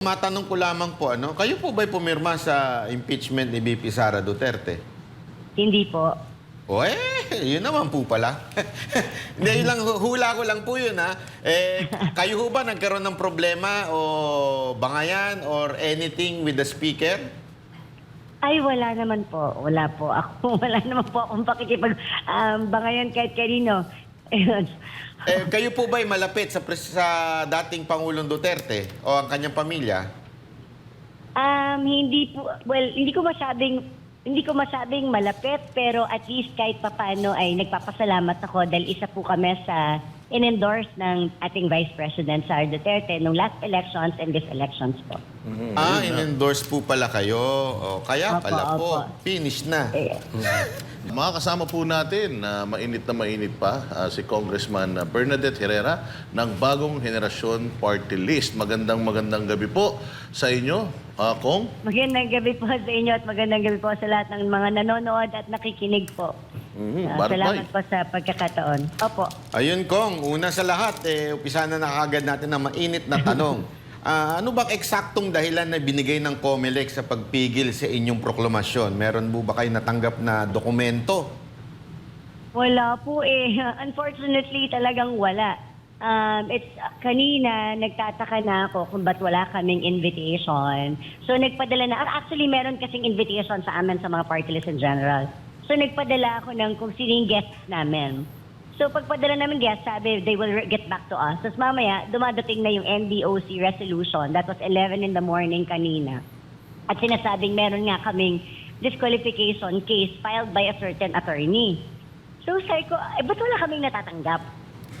Matanong ko lamang po, ano, kayo po ba'y pumirma sa impeachment ni BP Sara Duterte? Hindi po. O eh, yun naman po pala. Hindi, yun lang, hula ko lang po yun ha. Eh, kayo ho ba nagkaroon ng problema o bangayan or anything with the speaker? Ay, wala naman po. Wala po. Ako, wala naman po akong pakikipag... Um, bangayan kahit kanino. Eh, kayo po ba'y malapit sa, pres- sa dating Pangulong Duterte o ang kanyang pamilya? Um, hindi po... Well, hindi ko masabing... Hindi ko masabing malapit, pero at least kahit papano ay nagpapasalamat ako dahil isa po kami sa in-endorse ng ating Vice President Sara Duterte nung last elections and this elections po. Ah, in-endorse po pala kayo. O, kaya Opo, pala po, opo. finish na. Eh, Mga kasama po natin na mainit na mainit pa ah, si Congressman Bernadette Herrera ng Bagong Henerasyon Party List. Magandang magandang gabi po sa inyo, ah, Kong. magandang gabi po sa inyo at magandang gabi po sa lahat ng mga nanonood at nakikinig po. Mhm, Ah, Barbay. salamat po sa pagkakataon. Opo. Ayun, Kong. Una sa lahat, eh, upisa na nakagad natin na mainit na tanong. Ah, ano bang eksaktong dahilan na binigay ng COMELEC sa pagpigil sa inyong proklamasyon? Meron mo ba kayo natanggap na dokumento? Wala po eh. Unfortunately, talagang wala. Um, it's, kanina, nagtataka na ako kung ba't wala kaming invitation. So, nagpadala na. Actually, meron kasing invitation sa amin sa mga party list in general. So, nagpadala ako ng kung sino yung guests namin. So, pagpadala namin guests, sabi, they will get back to us. Tapos mamaya, dumadating na yung NDOC resolution. That was 11 in the morning kanina. At sinasabing meron nga kaming disqualification case filed by a certain attorney. So sabi ko, eh, ba't wala kaming natatanggap?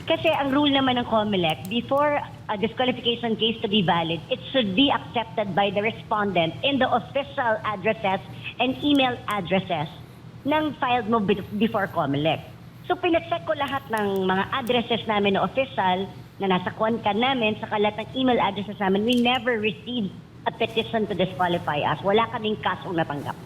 Kasi ang rule naman ng COMELEC, before a disqualification case to be valid, it should be accepted by the respondent in the official addresses and email addresses ng filed mo be- before COMELEC. So pinacheck ko lahat ng mga addresses namin na official na nasa concan namin, sa lahat ng email addresses namin, we never received a petition to disqualify us. Wala kaming kasong natanggap.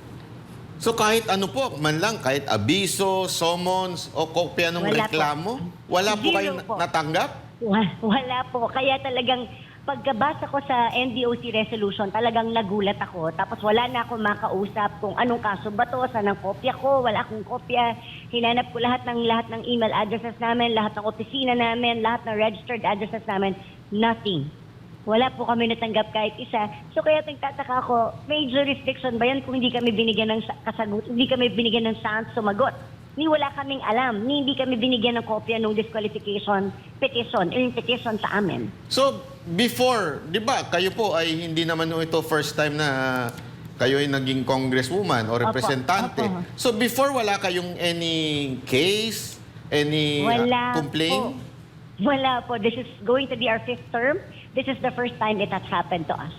So kahit ano po, man lang, kahit abiso, summons, o kopya ng Wala po. reklamo, wala po Zero kayo na- po. natanggap? Wa- Wala po. Kaya talagang pagkabasa ko sa NDOC resolution, talagang nagulat ako. Tapos wala na akong makausap kung anong kaso ba to, saan ang kopya ko, wala akong kopya. Hinanap ko lahat ng lahat ng email addresses namin, lahat ng opisina namin, lahat ng registered addresses namin. Nothing. Wala po kami natanggap kahit isa. So kaya nagtataka ako, may jurisdiction ba yan kung hindi kami binigyan ng sa- kasagot, hindi kami binigyan ng chance sumagot? Ni wala kaming alam, ni hindi kami binigyan ng kopya ng disqualification petition, yung petition sa amin. So before, di ba, kayo po ay hindi naman ito first time na kayo ay naging congresswoman o representante. opo. So before, wala kayong any case, any uh, Wala complaint? po. Wala po. This is going to be our fifth term. This is the first time it has happened to us.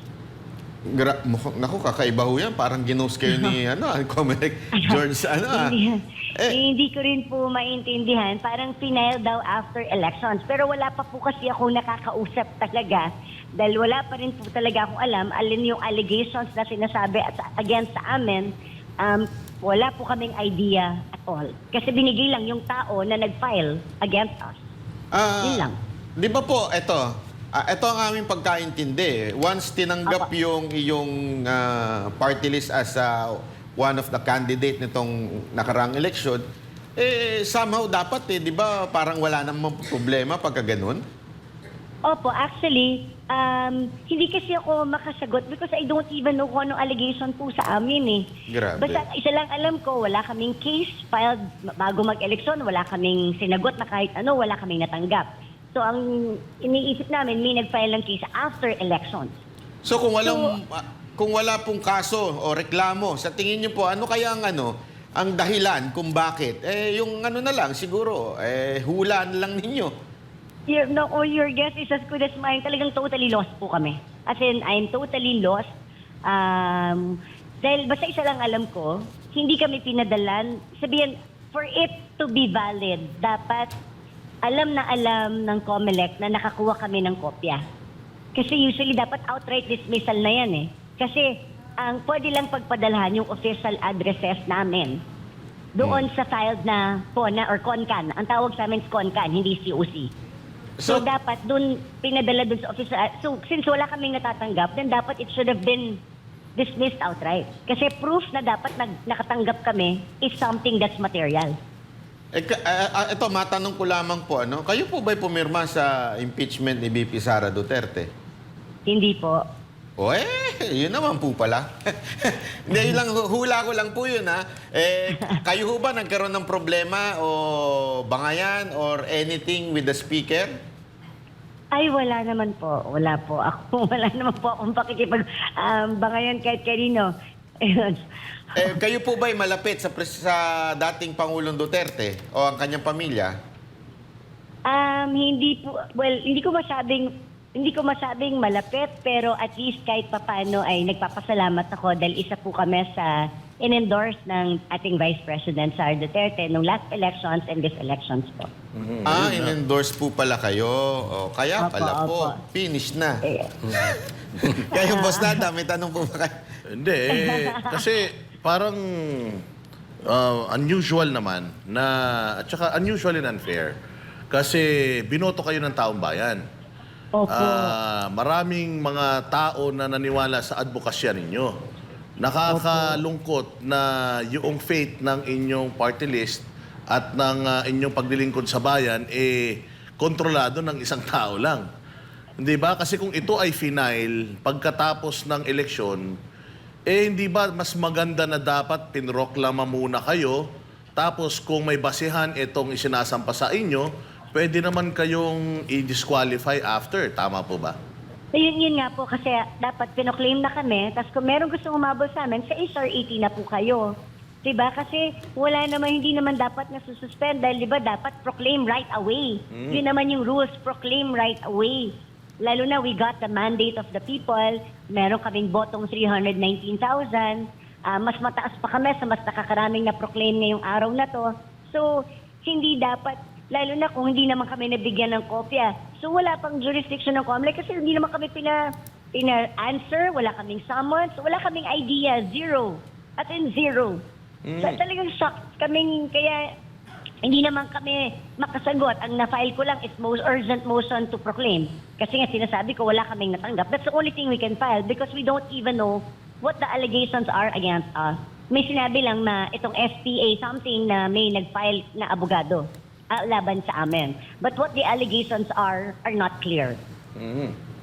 Gra- naku, kakaiba ho yan. Parang ginos kayo ni ano, Comelec George, ano ah. Hindi, Eh. hindi ko rin po maintindihan. Parang final daw after elections. Pero wala pa po kasi ako nakakausap talaga. Dahil wala pa rin po talaga akong alam alin yung allegations na sinasabi at against sa amin. Um, wala po kaming idea at all. Kasi binigay lang yung tao na nag-file against us. Ah, Yun lang. Di ba po, ito, ah, ito ang aming pagkaintindi. Once tinanggap Apa. yung iyong ah, party list as ah, one of the candidate nitong nakarang election, eh somehow dapat eh, di ba parang wala namang problema pagka ganun? Opo, actually, um, hindi kasi ako makasagot because I don't even know kung anong allegation po sa amin eh. Grabe. Basta isa lang alam ko, wala kaming case filed bago mag-eleksyon, wala kaming sinagot na kahit ano, wala kaming natanggap. So ang iniisip namin, may nag-file ng case after elections. So kung walang ah, kung wala pong kaso o reklamo, sa tingin niyo po ano kaya ang ano ang dahilan kung bakit? Eh yung ano na lang siguro, eh hulaan lang ninyo. Your, no, or your guess is as good as mine. Talagang totally lost po kami. As in, I'm totally lost. Um, dahil basta isa lang alam ko, hindi kami pinadalan. Sabihin, for it to be valid, dapat alam na alam ng COMELEC na nakakuha kami ng kopya. Kasi usually dapat outright dismissal na yan eh. Kasi ang pwede lang pagpadalhan yung official addresses namin doon sa filed na PONA or CONCAN. Ang tawag sa amin is CONCAN, hindi COC. So, So- dapat dun pinadala dun sa office. ah, So since wala kaming natatanggap, then dapat it should have been dismissed outright. Kasi proof na dapat nag, nakatanggap kami is something that's material. Eh, ah, ah, ito, matanong ko lamang po, ano, kayo po ba'y pumirma sa impeachment ni BP Sara Duterte? Hindi po. O eh, yun naman po pala. Hindi, yun lang, hula ko lang po yun ha. Eh, kayo ho ba nagkaroon ng problema o bangayan or anything with the speaker? Ay, wala naman po. Wala po. Ako, wala naman po akong pakikipag um, bangayan kahit kanino. Ayun. Eh, kayo po ba'y malapit sa, pres- sa dating Pangulong Duterte o ang kanyang pamilya? Um, hindi po, well, hindi ko masabing hindi ko masabing malapit pero at least kahit papano ay nagpapasalamat ako dahil isa po kami sa in-endorse ng ating Vice President Sara Duterte nung last elections and this elections po. Ah, in-endorse po pala kayo. O, kaya Opo, pala po. opo. Finish na. Eh, Kayo, Boss Nada, may tanong po ba kayo? Hindi, eh, kasi parang uh, unusual naman na, at saka unusual and unfair. Kasi binoto kayo ng taong bayan. Opo. Ah, maraming mga tao na naniwala sa advokasya ninyo. Nakakalungkot na yung faith ng inyong party list at ng ah, inyong paglilingkod sa bayan eh kontrolado ng isang tao lang. Hindi ba? Kasi kung ito ay final pagkatapos ng eleksyon, eh hindi ba mas maganda na dapat pinroklama muna kayo tapos kung may basihan itong isinasampa sa inyo, pwede naman kayong i-disqualify after. Tama po ba? So yun, yun nga po kasi dapat pinoclaim na kami tapos kung meron gustong umabol sa amin, sa HR 80 na po kayo. 'Di ba? Kasi wala naman hindi naman dapat na sususpend dahil 'di ba dapat proclaim right away. Yun naman yung rules, proclaim right away. Lalo na we got the mandate of the people. Meron kaming botong 319,000. Ah, mas mataas pa kami sa mas nakakaraming na proclaim ngayong araw na to. So, hindi dapat lalo na kung hindi naman kami nabigyan ng kopya. So wala pang jurisdiction ng COMELEC kasi hindi naman kami pina, pina-answer, wala kaming summons, wala kaming idea, zero. At in zero. So, talagang shocked kaming, kaya hindi naman kami makasagot. Ang na-file ko lang is most urgent motion to proclaim. Kasi nga sinasabi ko, wala kaming natanggap. That's the only thing we can file because we don't even know what the allegations are against us. May sinabi lang na itong SPA something na may nag-file na abogado ah, laban sa amin. But what the allegations are, are not clear. Mhm.